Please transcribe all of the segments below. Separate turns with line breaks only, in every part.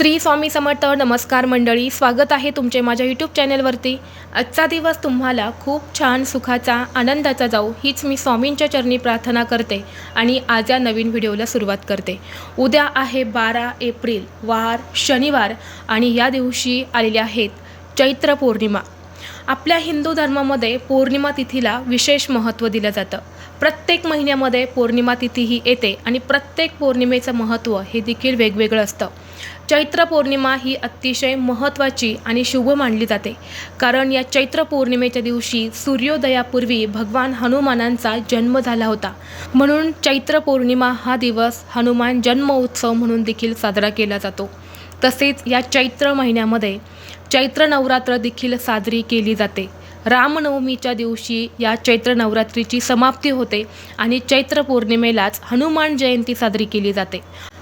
श्री स्वामी समर्थ नमस्कार मंडळी स्वागत आहे तुमचे माझ्या यूट्यूब चॅनलवरती. आजचा दिवस तुम्हाला खूप छान सुखाचा आनंदाचा जाऊ हीच मी स्वामींच्या चरणी प्रार्थना करते आणि आज या नवीन व्हिडिओला सुरुवात करते. उद्या आहे बारा एप्रिल वार शनिवार आणि या दिवशी आलेल्या आहेत चैत्र पौर्णिमा. आपल्या हिंदू धर्मामध्ये पौर्णिमा तिथीला विशेष महत्त्व दिलं जातं. प्रत्येक महिन्यामध्ये पौर्णिमा तिथी ही येते आणि प्रत्येक पौर्णिमेचं महत्त्व हे देखील वेगवेगळं असतं. चैत्र पौर्णिमा ही अतिशय महत्त्वाची आणि शुभ मानली जाते. कारण या चैत्र पौर्णिमेच्या दिवशी सूर्योदयापूर्वी भगवान हनुमानांचा जन्म झाला होता. म्हणून चैत्र पौर्णिमा हा दिवस हनुमान जन्म उत्सव म्हणून देखील साजरा केला जातो. तसेच या चैत्र महिन्यामध्ये चैत्र नवरात्र देखील साजरी केली जाते. रामनवमीच्या दिवशी या चैत्र नवरात्रीची समाप्ती होते आणि चैत्र पौर्णिमेलाच हनुमान जयंती साजरी केली जाते.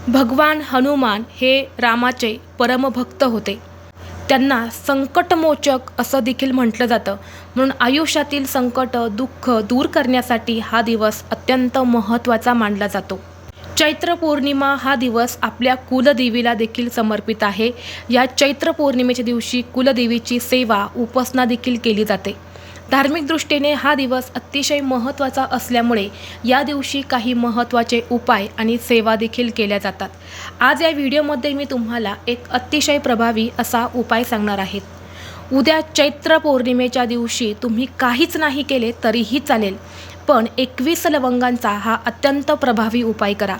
भगवान हनुमान हे रामाचे परमभक्त होते. त्यांना संकटमोचक असं देखील म्हटलं जातं. म्हणून आयुष्यातील संकट दुःख दूर करण्यासाठी हा दिवस अत्यंत महत्त्वाचा मानला जातो. चैत्र पौर्णिमा हा दिवस आपल्या कुलदेवीला देखील समर्पित आहे. या चैत्र पौर्णिमेच्या दिवशी कुलदेवीची सेवा उपासना देखील केली जाते. धार्मिक दृष्टीने हा दिवस अतिशय महत्त्वाचा असल्यामुळे या दिवशी काही महत्त्वाचे उपाय आणि सेवा देखील केल्या जातात. आज या व्हिडिओमध्ये मी तुम्हाला एक अतिशय प्रभावी असा उपाय सांगणार आहेत उद्या चैत्र पौर्णिमेच्या दिवशी तुम्ही काहीच नाही केले तरीही चालेल. पण एकवीस लवंगांचा हा अत्यंत प्रभावी उपाय करा.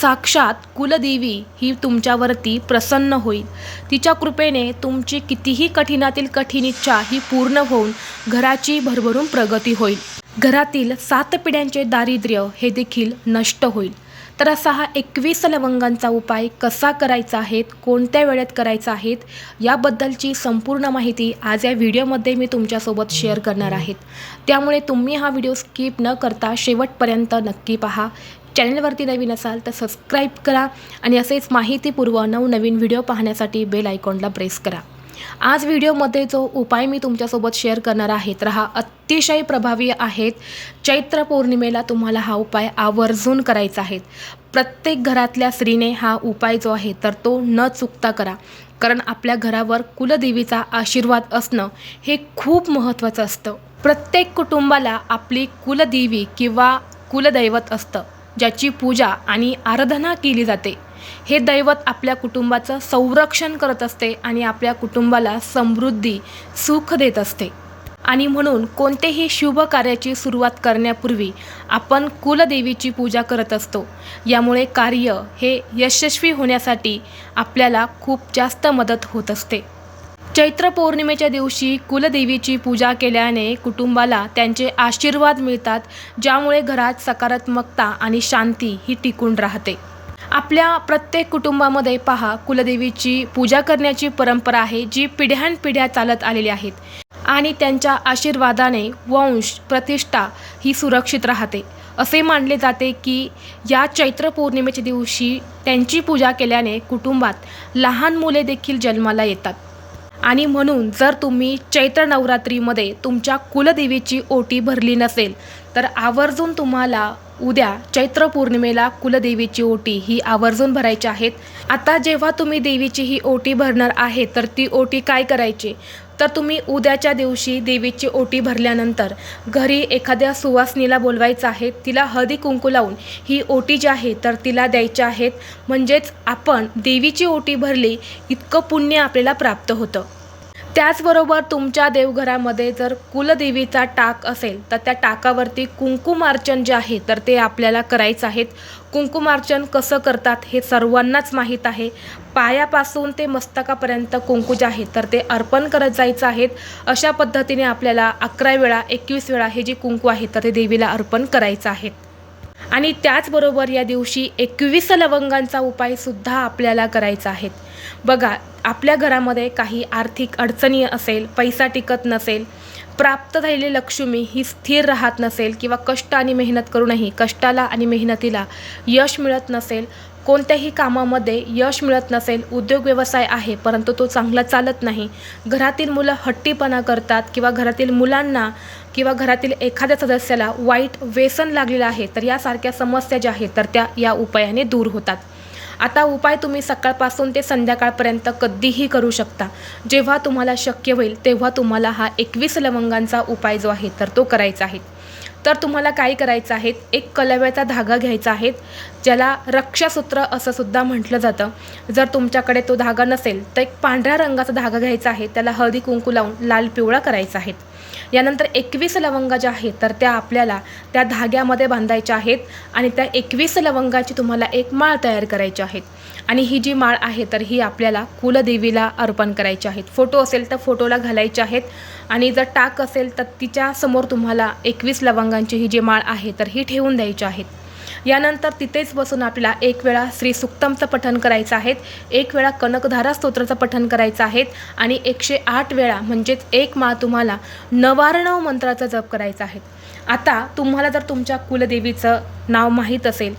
साक्षात कुलदेवी ही तुमच्यावरती प्रसन्न होईल. तिच्या कृपेने तुमची कितीही कठीणातील कठीण इच्छा ही पूर्ण होऊन घराची भरभरून प्रगती होईल. घरातील सात पिढ्यांचे दारिद्र्य हे देखील नष्ट होईल. तर असा हा एकवीस लवंगांचा उपाय कसा करायचा आहेत कोणत्या वेळेत करायचा आहेत याबद्दलची संपूर्ण माहिती आज या व्हिडिओमध्ये मी तुमच्यासोबत शेअर करणार आहेत. त्यामुळे तुम्ही हा व्हिडिओ स्किप न करता शेवटपर्यंत नक्की पहा. चॅनलवरती नवीन असाल तर सबस्क्राईब करा आणि असेच माहितीपूर्व नवनवीन व्हिडिओ पाहण्यासाठी बेल आयकॉनला प्रेस करा. आज व्हिडिओमध्ये जो उपाय मी तुमच्यासोबत शेअर करणार आहे तर हा अतिशय प्रभावी आहेत. चैत्र पौर्णिमेला तुम्हाला हा उपाय आवर्जून करायचा आहे. प्रत्येक घरातल्या स्त्रीने हा उपाय जो आहे तर तो न चुकता करा. कारण आपल्या घरावर कुलदेवीचा आशीर्वाद असणं हे खूप महत्त्वाचं असतं. प्रत्येक कुटुंबाला आपली कुलदेवी किंवा कुलदैवत असतं ज्याची पूजा आणि आराधना केली जाते. हे दैवत आपल्या कुटुंबाचं संरक्षण करत असते आणि आपल्या कुटुंबाला समृद्धी सुख देत असते. आणि म्हणून कोणतेही शुभ कार्याची सुरुवात करण्यापूर्वी आपण कुलदेवीची पूजा करत असतो. यामुळे कार्य हे यशस्वी होण्यासाठी आपल्याला खूप जास्त मदत होत असते. चैत्र पौर्णिमेच्या दिवशी कुलदेवीची पूजा केल्याने कुटुंबाला त्यांचे आशीर्वाद मिळतात ज्यामुळे घरात सकारात्मकता आणि शांती ही टिकून राहते. आपल्या प्रत्येक कुटुंबामध्ये पहा कुलदेवीची पूजा करण्याची परंपरा आहे जी पिढ्यानपिढ्या चालत आलेली आहेत. आणि त्यांच्या आशीर्वादाने वंश प्रतिष्ठा ही सुरक्षित राहते. असे मानले जाते की या चैत्र पौर्णिमेच्या दिवशी त्यांची पूजा केल्याने कुटुंबात लहान मुले देखील जन्माला येतात. आणि म्हणून जर तुम्ही चैत्र नवरात्रीमध्ये तुमच्या कुलदेवीची ओटी भरली नसेल तर आवर्जून तुम्हाला उद्या चैत्र पौर्णिमेला कुलदेवीची ओटी ही आवर्जून भरायची आहेत. आता जेव्हा तुम्ही देवीची ही ओटी भरणार आहे तर ती ओटी काय करायची? तर तुम्ही उद्याच्या दिवशी देवीची ओटी भरल्यानंतर घरी एखाद्या सुवासनीला बोलवायचं आहे तिला हळदी कुंकू लावून ही ओटी जी आहे तर तिला द्यायच्या आहेत. म्हणजेच आपण देवीची ओटी भरली इतकं पुण्य आपल्याला प्राप्त होतं. त्याचबरोबर तुमच्या देवघरामध्ये जर कुलदेवीचा टाक असेल तर त्या टाकावरती कुंकुमार्चन जे आहे तर ते आपल्याला करायचं आहेत कुंकुमार्चन कसं करतात हे सर्वांनाच माहीत आहे. पायापासून ते मस्तकापर्यंत कुंकू जे आहे तर ते अर्पण करत जायचं आहेत अशा पद्धतीने आपल्याला अकरा वेळा एकवीस वेळा हे जे कुंकू आहे तर ते देवीला अर्पण करायचं आहे. आणि त्याचबरोबर या दिवशी एकवीस लवंगांचा उपायसुद्धा आपल्याला करायचा आहे. बघा आपल्या घरामध्ये काही आर्थिक अडचणी असेल पैसा टिकत नसेल प्राप्त झालेली लक्ष्मी ही स्थिर राहत नसेल किंवा कष्ट आणि मेहनत करूनही कष्टाला आणि मेहनतीला यश मिळत नसेल कोणत्याही कामामध्ये यश मिळत नसेल उद्योग व्यवसाय आहे परंतु तो चांगला चालत नाही. घरातील मुलं हट्टीपणा करतात किंवा घरातील मुलांना किंवा घरातील एखाद्या सदस्याला वाईट व्यसन लागलेलं आहे तर यासारख्या समस्या ज्या आहेत तर त्या या उपायाने दूर होतात. आता उपाय तुम्ही सकाळपासून ते संध्याकाळपर्यंत कधीही करू शकता. जेव्हा तुम्हाला शक्य होईल तेव्हा तुम्हाला हा एकवीस लवंगांचा उपाय जो आहे तर तो करायचा आहे. तर तुम्हाला काय करायचं आहे एक कलव्याचा धागा घ्यायचा आहे ज्याला रक्षासूत्र असं सुद्धा म्हटलं जातं. जर तुमच्याकडे तो धागा नसेल तर एक पांढऱ्या रंगाचा धागा घ्यायचा आहे त्याला हळदी कुंकू लावून लाल पिवळा करायचा आहे. यानंतर एकवीस लवंगा ज्या आहेत तर त्या आपल्याला त्या धाग्यामध्ये बांधायच्या आहेत आणि त्या एकवीस लवंगाची तुम्हाला एक माळ तयार करायची आहेत. आणि ही जी माळ आहे तर ही आपल्याला कुलदेवीला अर्पण करायची आहेत. फोटो असेल तर फोटोला घालायचे आहेत आणि जर टाक असेल तर तिच्या समोर तुम्हाला एकवीस लवंगांची ही जी माळ आहे तर ही ठेवून द्यायची आहेत. यानंतर तिथेच बसून आपल्याला एक वेळा श्री सुक्तमचं पठण करायचं आहे. एक वेळा कनकधारा स्तोत्राचं पठण करायचं आहे. आणि एकशे आठ वेळा म्हणजेच एक माळ तुम्हाला नवार्णव मंत्राचा जप करायचा आहे. आता तुम्हाला जर तुमच्या कुलदेवीचं नाव माहीत असेल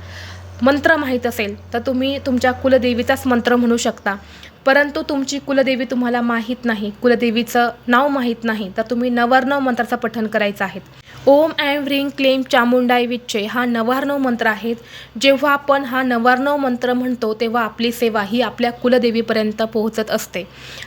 मंत्र माहीत असेल तर तुम्ही तुमच्या कुलदेवीचाच मंत्र म्हणू शकता. परंतु तुमची कुलदेवी तुम्हाला माहीत नाही कुलदेवीचं नाव माहीत नाही तर तुम्ही नवार्णव मंत्राचं पठण करायचं आहे. ओम ॲम व्रिंग क्लेम चामुंडाईविच्छे हा नवार्णव मंत्र आहे जेव्हा आपण हा नवार्णव मंत्र म्हणतो तेव्हा आपली सेवा ही आपल्या कुलदेवीपर्यंत पोहोचत असते.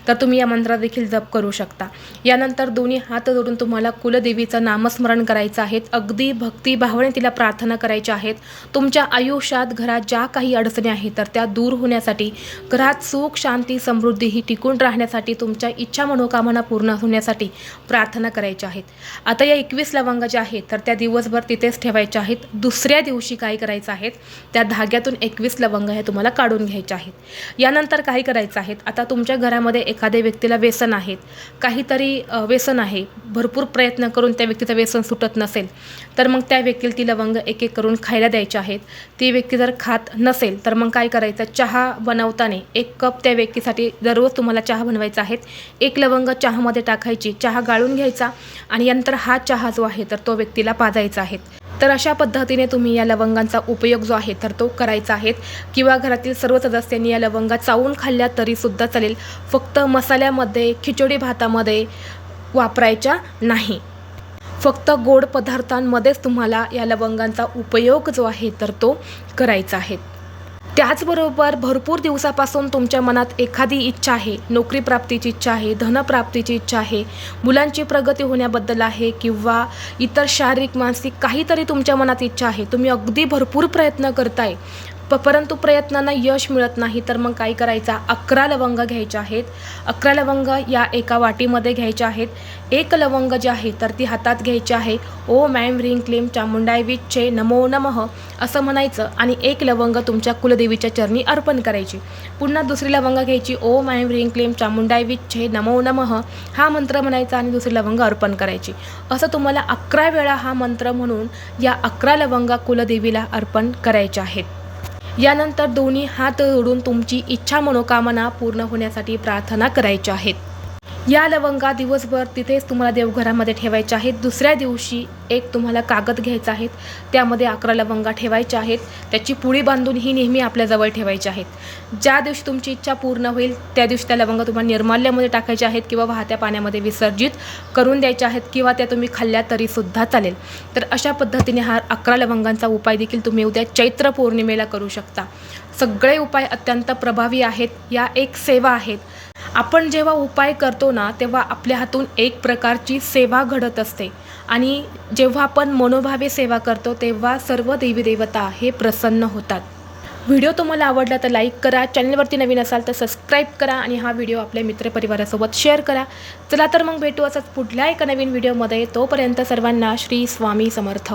तर तुम्ही या मंत्रात देखील जप करू शकता. यानंतर दोन्ही हात जोडून तुम्हाला कुलदेवीचं नामस्मरण करायचं आहे. अगदी भक्ती भावने तिला प्रार्थना करायच्या आहेत तुमच्या आयुष्यात घरात ज्या काही अडचणी आहेत तर त्या दूर होण्यासाठी घरात सुख शांती समृद्धी ही टिकून राहण्यासाठी तुमच्या इच्छा मनोकामना पूर्ण होण्यासाठी प्रार्थना करायच्या आहेत. आता या एकवीस लवंग ज्या आहेत तर त्या दिवसभर तिथेच ठेवायच्या आहेत. दुसऱ्या दिवशी काय करायचं आहेत त्या धाग्यातून एकवीस लवंग हे तुम्हाला काढून घ्यायचे आहेत. यानंतर काय करायचं आहेत आता तुमच्या घरामध्ये एखाद्या व्यक्तीला व्यसन आहेत काहीतरी व्यसन आहे भरपूर प्रयत्न करून त्या व्यक्तीचं व्यसन सुटत नसेल तर मग त्या व्यक्तीला ती लवंग एक एक करून खायला द्यायची आहेत. ती व्यक्ती जर खात नसेल तर मग काय करायचं? चहा बनवताना एक कप त्या व्यक्तीसाठी दररोज तुम्हाला चहा बनवायचा आहे. एक लवंग चहामध्ये टाकायची चहा गाळून घ्यायचा आणि यानंतर हा चहा जो आहे तर तो व्यक्तीला पाजायचा आहे. तर अशा पद्धतीने तुम्ही या लवंगांचा उपयोग जो आहे तर तो करायचा आहे. किंवा घरातील सर्व सदस्यांनी या लवंगा चावून खाल्ल्या तरीसुद्धा चालेल. फक्त मसाल्यामध्ये खिचडी भातामध्ये वापरायच्या नाही. फक्त गोड पदार्थांमध्येच तुम्हाला या लवंगांचा उपयोग जो आहे तर तो करायचा आहे. त्याचबरोबर भरपूर दिवसापासून तुमच्या मनात एखादी इच्छा आहे नोकरी प्राप्तीची इच्छा आहे धनप्राप्तीची इच्छा आहे मुलांची प्रगती होण्याबद्दल आहे किंवा इतर शारीरिक मानसिक काहीतरी तुमच्या मनात इच्छा आहे तुम्ही अगदी भरपूर प्रयत्न करताय प परंतु प्रयत्नांना यश मिळत नाही तर मग काय करायचा? अकरा लवंग घ्यायच्या आहेत. अकरा लवंग या एका वाटीमध्ये घ्यायच्या आहेत. एक लवंग जे आहे तर ती हातात घ्यायची आहे. ओ मॅम रिंग क्लीम चामुंडायविच्छे नमो नमः असं म्हणायचं. आणि एक लवंग तुमच्या कुलदेवीच्या चरणी अर्पण करायची. पुन्हा दुसरी लवंग घ्यायची. ओ मॅम रिंग क्लीम चामुंडायविच्छे नमो नमः हा मंत्र म्हणायचा आणि दुसरी लवंग अर्पण करायची. असं तुम्हाला अकरा वेळा हा मंत्र म्हणून या अकरा लवंगा कुलदेवीला अर्पण करायच्या आहेत. यानंतर दोन्ही हात जोडून तुमची इच्छा मनोकामना पूर्ण होण्यासाठी प्रार्थना करायच्या आहेत. या लवंगा दिवसभर तिथेच तुम्हाला देवघरामध्ये ठेवायच्या आहेत. दुसऱ्या दिवशी एक तुम्हाला कागद घ्यायचा आहे त्यामध्ये अकरा लवंगा ठेवायच्या आहेत. त्याची पुळी बांधून ही नेहमी आपल्याजवळ ठेवायची आहेत. ज्या दिवशी तुमची इच्छा पूर्ण होईल त्या दिवशी त्या लवंगा तुम्हाला निर्माल्यामध्ये टाकायच्या आहेत किंवा वाहत्या पाण्यामध्ये विसर्जित करून द्यायच्या आहेत किंवा त्या तुम्ही खाल्ल्या तरीसुद्धा चालेल. तर अशा पद्धतीने हा अकरा लवंगांचा उपाय देखील तुम्ही उद्या चैत्र पौर्णिमेला करू शकता. सगळे उपाय अत्यंत प्रभावी आहेत. या एक सेवा आहेत. आपण जेव्हा उपाय करतो ना तेव्हा आपल्या हातून एक प्रकारची सेवा घडत असते. आणि जेव्हा आपण मनोभावे सेवा करतो तेव्हा सर्व देवी देवता हे प्रसन्न होतात. व्हिडिओ तुम्हाला आवडला तर लाईक करा चॅनलवरती नवीन असाल तर सबस्क्राईब करा आणि हा व्हिडिओ आपल्या मित्रपरिवारासोबत शेअर करा. चला तर मग भेटू असंच पुढल्या एका नवीन व्हिडिओमध्ये. तोपर्यंत सर्वांना श्री स्वामी समर्थ.